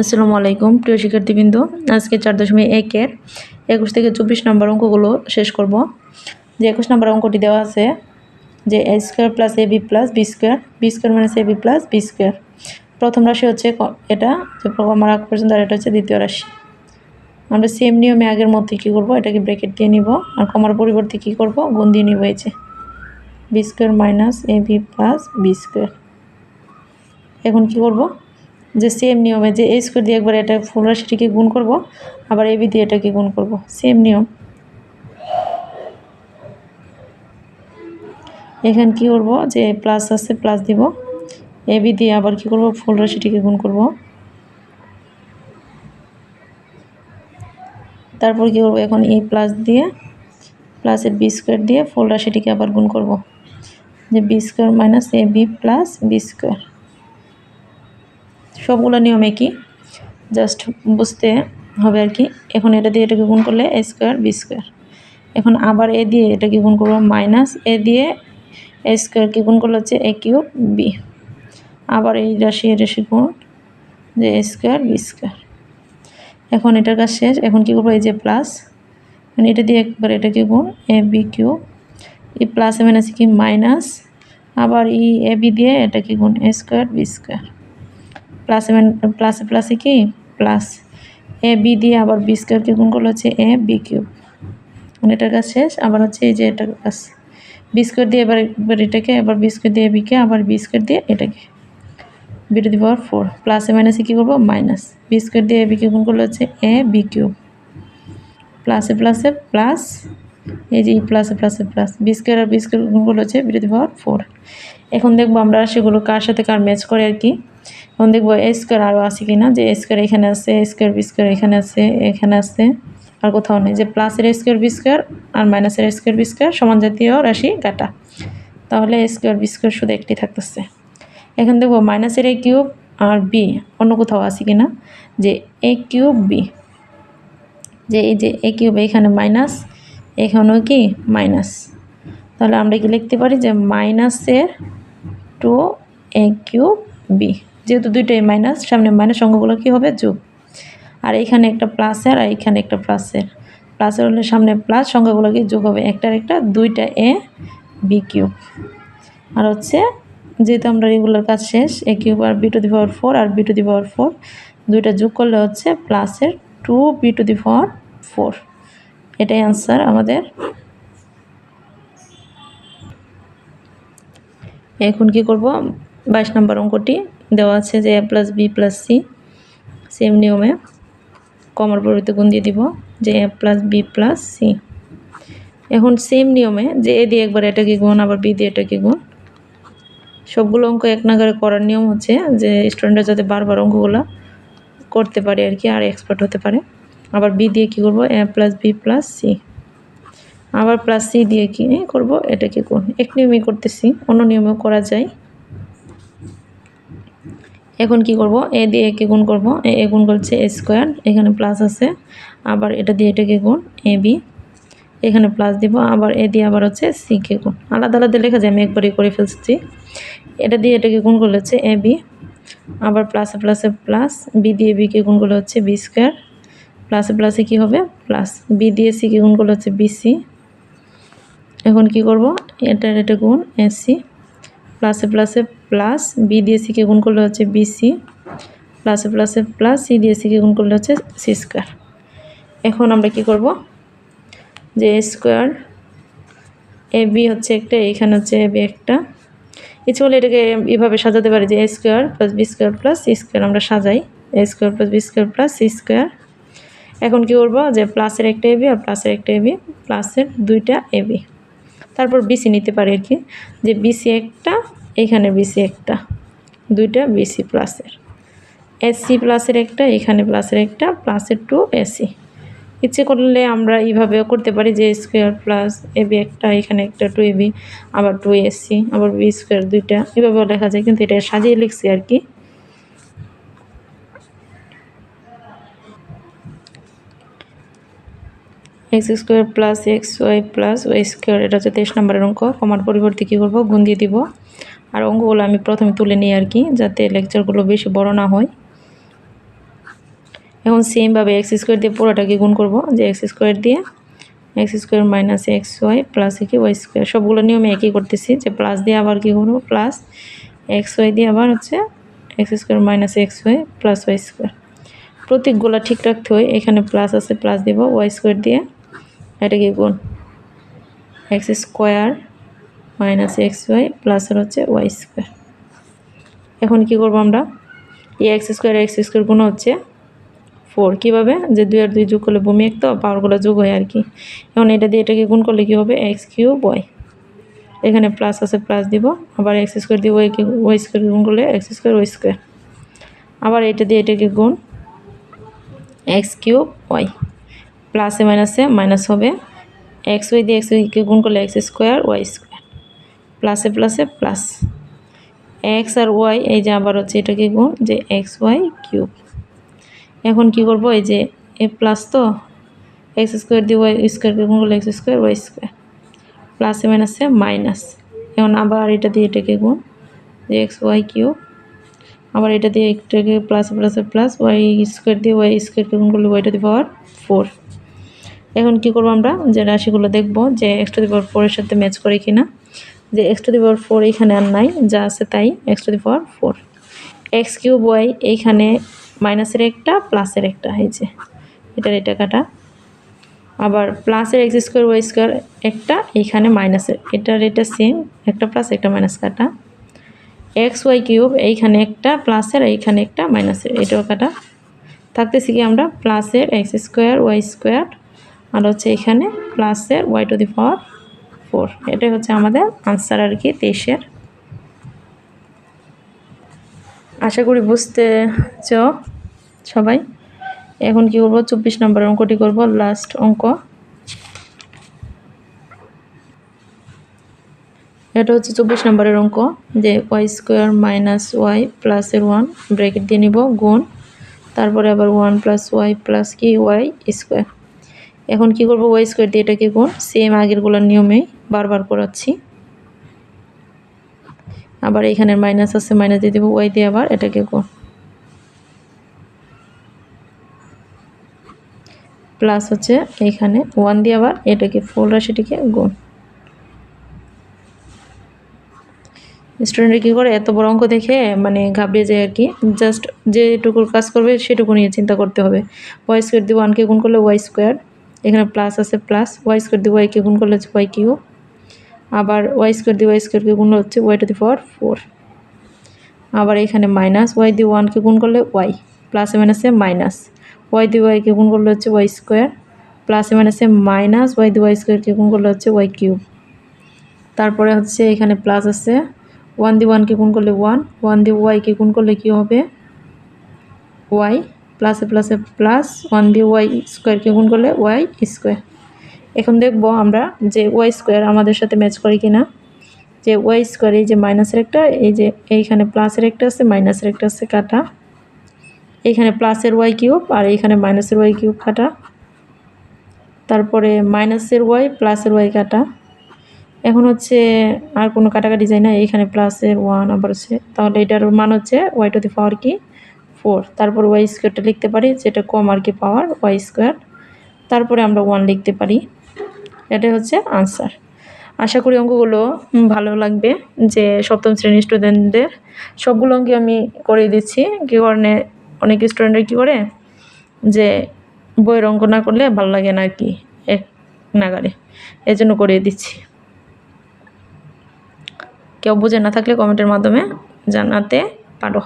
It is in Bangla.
আসসালামু আলাইকুম, প্রিয় শিক্ষার্থীবৃন্দ। আজকে চার দশমিক একের একুশ থেকে চব্বিশ নম্বর অঙ্কগুলো শেষ করব। যে একুশ নম্বর অঙ্কটি দেওয়া আছে, যে A square plus A B plus B square B square minus A B plus B square প্রথম রাশি হচ্ছে এটা যে আমার আগ পর্যন্ত, আর এটা হচ্ছে দ্বিতীয় রাশি। আমরা সেম নিয়মে আগের মধ্যে কী করব, এটাকে ব্র্যাকেট দিয়ে নিব, আর কমার পরিবর্তে কী করব, গুণ দিয়ে নিব এই যে B square minus A B plus B square এখন কী করব যে সেম নিয়মে যে এই স্কোয়ার দিয়ে একবার এটা ফুল রাশিটিকে গুণ করব? আবার এবি দিয়ে এটাকে গুণ করব? সেম নিয়ম। এখানে কি করব? যে প্লাস আছে প্লাস দিব। এবি দিয়ে আবার কি করব? ফুল রাশিটিকে গুণ করব? তারপর কি করব? এখন এই প্লাস দিয়ে প্লাসের বি স্কোয়ার দিয়ে ফুল রাশিটিকে আবার গুণ করব? যে B square minus A B plus B square সবগুলো নিয়ম একই জাস্ট বুঝতে হবে আর কি। এখন এটা দিয়ে এটাকে গুণ করলে এ স্কোয়ার বি স্কোয়ার এখন আবার এ দিয়ে এটাকে গুণ করব মাইনাস এ দিয়ে এ স্কোয়ার স্কোয়ারকে গুণ করলে হচ্ছে এ কিউব বি আবার এই রাশি এ রাশি গুণ যে এ স্কোয়ার বি স্কোয়ার এখন এটার কাজ শেষ। এখন কী করব? এই যে প্লাস মানে এটা দিয়ে একবার এটাকে গুণ এ বি কিউ এই প্লাস এ মাইনাস কি? মাইনাস আবার এই এ বি দিয়ে এটাকে গুণ এ স্কোয়ার বি স্কোয়ার প্লাসে প্লাসে প্লাসে কি? প্লাস। এ, বি দিয়ে আবার বি স্কোয়ারকে গুণ করলে হচ্ছে এ, বি কিউব। মানে এটার কাজ শেষ। আবার হচ্ছে এই যে এটার কাজ। বি স্কোয়ার দিয়ে এবার এবার এটাকে, আবার বি স্কোয়ার দিয়ে বিকে আবার বি স্কোয়ার দিয়ে এটাকে। B to the power four. প্লাসে মাইনাসে কী করব? মাইনাস। বি স্কোয়ার দিয়ে এ বিকে গুণ করলে হচ্ছে এ, বি কিউব। প্লাসে প্লাসে প্লাস। এই যে প্লাসে প্লাসে প্লাস। বি স্কোয়ার আর বি স্কোয়ার গুণ করলে হচ্ছে B to the power four. এখন দেখব আমরা সেগুলো কার সাথে কার ম্যাচ করে আর কি। এখন দেখব এ স্কোয়ার আরও আছে কি না যে স্কোয়ার এখানে আছে স্কোয়ার বি স্কোয়ার এখানে আছে এখানে আছে, আর কোথাও নেই, যে প্লাসের স্কোয়ার বি স্কোয়ার আর মাইনাসের স্কোয়ার বি স্কোয়ার সমান জাতীয় রাশি কাটা। তাহলে স্কোয়ার বি স্কোয়ার শুধু একটি থাকতেছে। এখন দেখব মাইনাসের এ কিউব আর বি অন্য কোথাও আছে কি না যে এ কিউব বি যে এই যে এ কিউব এখানে মাইনাস এখানেও কি মাইনাস তাহলে আমরা কি লিখতে পারি যে মাইনাসের টু এ কিউব বি যেহেতু দুইটাই মাইনাস সামনে মাইনাস অঙ্কগুলো কী হবে? যোগ। আর এখানে একটা প্লাসের আর এখানে একটা প্লাসের প্লাসের হলে সামনে প্লাস সংখ্যাগুলো কি? যোগ হবে একটার একটা, দুইটা এ বি কিউব আর হচ্ছে, যেহেতু আমরা রেগুলার কাজ শেষ A cube R B to the power four R B to the power four দুইটা যোগ করলে হচ্ছে প্লাসের two B to the power four এটাই আনসার আমাদের। এখন কি করব? বাইশ নম্বর অঙ্কটি। দেওয়া আছে যে A plus B plus C same নিয়মে কমার পরিবর্তে গুণ দিয়ে দিব যে A plus B plus C এখন সেম নিয়মে যে এ দিয়ে একবার এটাকে গুণ, আবার বি দিয়ে এটাকে গুণ। সবগুলো অঙ্ক এক নাগারে করার নিয়ম হচ্ছে যে স্টুডেন্টরা যাতে বারবার অঙ্কগুলো করতে পারে আর কি, আর এক্সপার্ট হতে পারে। আবার বি দিয়ে কী করব? A plus B plus C আবার প্লাস সি দিয়ে কি করব? এটাকে গুণ। এক নিয়মেই করতেছি, অন্য নিয়মেও করা যায়। এখন কি করব? এ দিয়ে একে গুণ করব? এ এ গুণ করছে এ স্কোয়ার। এখানে প্লাস আছে। আবার এটা দিয়ে এটাকে গুণ এ বি। এখানে প্লাস দিব। আবার এ দিয়ে আবার হচ্ছে সি কে গুণ। আলাদা আলাদা লেখা যায়। আমি একবারই করে ফেলছি। এটা দিয়ে এটাকে গুণ করলে হচ্ছে এ বি। আবার প্লাসে প্লাসে প্লাস বি দিয়ে বিকে গুণ করলে হচ্ছে বি স্কোয়ার। প্লাসে প্লাসে কী হবে? প্লাস বি দিয়ে সিকে গুণ করলে হচ্ছে বিসি এখন কি করব? এটার এটা গুণ এসি প্লাসে প্লাসে প্লাস বি দিয়ে সিকে গুণ করলে হচ্ছে বিসি প্লাসে প্লাসে প্লাস সি দিয়ে সিকে গুণ করলে হচ্ছে সি স্কোয়ার এখন আমরা কি করব? যে স্কোয়ার এ বি হচ্ছে একটা, এখানে হচ্ছে এ বি একটা। ইচ্ছে হলে এটাকে এভাবে সাজাতে পারি যে A square plus B square plus C square আমরা সাজাই। A square plus B square plus C square এখন কি করব? যে প্লাসের একটা এবি আর প্লাসের একটা এবি প্লাসের দুইটা এবি তারপর বিসি নিতে পারি আর কি, যে বিসি একটা, এখানে বিসি একটা, দুইটা বিসি প্লাসের এসসি প্লাসের একটা, এখানে প্লাসের একটা প্লাসের টু এসি ইচ্ছে করলে আমরা এইভাবেও করতে পারি যে স্কোয়ার প্লাস এবি একটা, এখানে একটা টু এবি আবার টু এসি আবার বি স্কোয়ার দুইটা, এভাবেও লেখা যায়, কিন্তু এটা সাজিয়ে লিখছি আর কি। X square plus X Y plus Y square, এটা হচ্ছে তেইশ নম্বরের অঙ্ক। কমার পরিবর্তে কী করব? গুণ দিয়ে দিব। আর অঙ্কগুলো আমি প্রথমে তুলে নিই আর কি, যাতে লেকচারগুলো বেশি বড় না হয়। এখন সেমভাবে এক্স স্কোয়ার দিয়ে পুরোটাকে গুণ করব, যে এক্স স্কোয়ার দিয়ে X square minus X Y plus কি ওয়াই স্কোয়ার। সবগুলো নিয়মে একই করতেছি, যে প্লাস দিয়ে আবার কী করব? প্লাস এক্স ওয়াই দিয়ে আবার হচ্ছে X square minus X Y plus Y square. প্রতীকগুলো ঠিক রাখতে হয়, এখানে প্লাস আছে, প্লাস দিব, ওয়াই স্কোয়ার দিয়ে এটাকে গুণ X square minus X Y প্লাসের হচ্ছে ওয়াই স্কোয়ার এখন কি করব আমরা? এই এক্স স্কোয়ার এক্স স্কোয়ার গুণ হচ্ছে ফোর কীভাবে? যে দুই আর দুই যোগ করলে ভূমি এক তো পাওয়ারগুলো যোগ হয় আর কি। এখন এটা দিয়ে এটাকে গুণ করলে কী হবে? এক্স কিউব ওয়াই এখানে প্লাস আছে প্লাস দিব। আবার এক্স স্কোয়ার দিয়ে ওয়াইকে ওয়াই স্কোয়ার গুণ করলে এক্স স্কোয়ার ওয়াই স্কোয়ার আবার এটা দিয়ে এটাকে গুণ এক্স কিউব ওয়াই প্লাসে মাইনাসে মাইনাস হবে এক্স ওয়াই দিয়ে এক্স ওয়াইকে গুণ করলে এক্স স্কোয়ার ওয়াই স্কোয়ার। প্লাসে প্লাসে প্লাস। এক্স আর ওয়াই এই যে আবার হচ্ছে এটাকে গুণ, যে এক্স ওয়াই কিউব। এখন কি করব, এই যে এ প্লাস তো এক্স স্কোয়ার দিয়ে ওয়াই স্কোয়ারকে গুণ করলে এক্স স্কোয়ার ওয়াই স্কোয়ার। প্লাসে মাইনাসে মাইনাস। এখন আবার এটা দিয়ে এটাকে গুণ, যে এক্স ওয়াই কিউব। আবার এটা দিয়ে একটাকে প্লাস প্লাসে প্লাস ওয়াই স্কোয়ার দিয়ে ওয়াই স্কোয়ারকে গুণ করলে ওয়াইটা দিয়ে পাওয়ার ফোর এখন কি করব আমরা? যে রাশিগুলো দেখব, যে এক্স টু দি পাওয়ার ফোরের সাথে ম্যাচ করে কিনা। যে X to the power four এইখানে আর নাই, যা আছে তাই X to the power four X cube Y এইখানে মাইনাসের একটা, প্লাসের একটা যে, এটার এটা কাটা। আবার প্লাসের এক্স স্কোয়ার ওয়াই স্কোয়ার একটা এইখানে মাইনাসের, এটার এটা সেম একটা প্লাস একটা মাইনাস কাটা। এক্স ওয়াই কিউব এইখানে একটা, প্লাসের, এইখানে একটা, মাইনাসের, এটাও কাটা। থাকতেছি কি আমরা, প্লাসের এক্স স্কোয়ার ওয়াই স্কোয়ার আর হচ্ছে এখানে প্লাসের Y to the power four এটাই হচ্ছে আমাদের আনসার আর কি তেইশের। আশা করি বুঝতে চ সবাই। এখন কি করব? চব্বিশ নম্বরের অঙ্কটি করব লাস্ট অঙ্ক। এটা হচ্ছে চব্বিশ নম্বরের অঙ্ক, যে ওয়াই স্কোয়ার মাইনাস ওয়াই প্লাসের ওয়ান ব্র্যাকেট দিয়ে নিব, গুণ। তারপরে আবার ওয়ান প্লাস ওয়াই প্লাস কি? ওয়াই স্কোয়ার এখন কি করব? ওয়াই স্কোয়ার দিয়ে এটাকে গুণ। সেম আগেরগুলোর নিয়মেই বারবার করাচ্ছি আবার এখানে মাইনাস আছে মাইনাস দিয়ে দেবো। ওয়াই দিয়ে আবার এটাকে গুণ। প্লাস হচ্ছে এখানে ওয়ান দিয়ে আবার এটাকে ফুল রাশিটিকে গুণ। স্টুডেন্টরা কী করে? এত বড় অঙ্ক দেখে মানে ঘাবড়িয়ে যায় আর কি। জাস্ট যেটুকুর কাজ করবে সেটুকু নিয়ে চিন্তা করতে হবে। ওয়াই স্কোয়ার দিয়ে ওয়ানকে গুণ করলে ওয়াই স্কোয়ার এখানে প্লাস আছে প্লাস ওয়াই স্কোয়ার দিয়ে ওয়াইকে গুণ করলে হচ্ছে ওয়াই কিউ আবার ওয়াই স্কোয়ার দিয়ে ওয়াই স্কোয়ারকে গুণ হচ্ছে Y to the power four আবার এখানে মাইনাস ওয়াই দিয়ে ওয়ানকে গুণ করলে ওয়াই প্লাসে মাইনাসে মাইনাস ওয়াই দিয়ে ওয়াইকে গুণ করলে হচ্ছে ওয়াই স্কোয়ার প্লাসে মাইনাসে মাইনাস ওয়াই দিয়ে ওয়াই স্কোয়ারকে গুণ করলে হচ্ছে ওয়াই কিউব। তারপরে হচ্ছে এখানে প্লাস আছে ওয়ান দিয়ে ওয়ানকে গুণ করলে ওয়ান ওয়ান দিয়ে ওয়াইকে গুণ করলে কী হবে? ওয়াই প্লাসে প্লাসে প্লাস ওয়ান দিয়ে ওয়াই স্কোয়ারকে গুণ করলে ওয়াই স্কোয়ার এখন দেখব আমরা যে ওয়াই স্কোয়ার আমাদের সাথে ম্যাচ করে কিনা। যে ওয়াই স্কোয়ার এই যে মাইনাসের একটা, এই যে এইখানে প্লাসের একটা আছে মাইনাসের একটা আছে, কাটা। এইখানে প্লাসের ওয়াই কিউব আর এইখানে মাইনাসের ওয়াই কিউব কাটা। তারপরে মাইনাসের ওয়াই প্লাসের ওয়াই কাটা। এখন হচ্ছে আর কোনো কাটাকাটি যায় না, এইখানে প্লাসের ওয়ান আবার হচ্ছে। তাহলে এটার মান হচ্ছে ওয়াই টু দি পাওয়ার কি? ফোর তারপর ওয়াই স্কোয়ারটা লিখতে পারি, যেটা কম আর কি পাওয়ার ওয়াই স্কোয়ার তারপরে আমরা ওয়ান লিখতে পারি। এটাই হচ্ছে আনসার আশা করি অঙ্কগুলো ভালো লাগবে, যে সপ্তম শ্রেণির স্টুডেন্টদের সবগুলো অঙ্কে আমি করে দিচ্ছি। কী কারণে অনেক স্টুডেন্টরা কী করে? যে বইয়ের অঙ্ক না করলে ভালো লাগে না আর কি, এক নাগারে এজন্য করিয়ে দিচ্ছি। কেউ বুঝে না থাকলে কমেন্টের মাধ্যমে জানাতে পারো।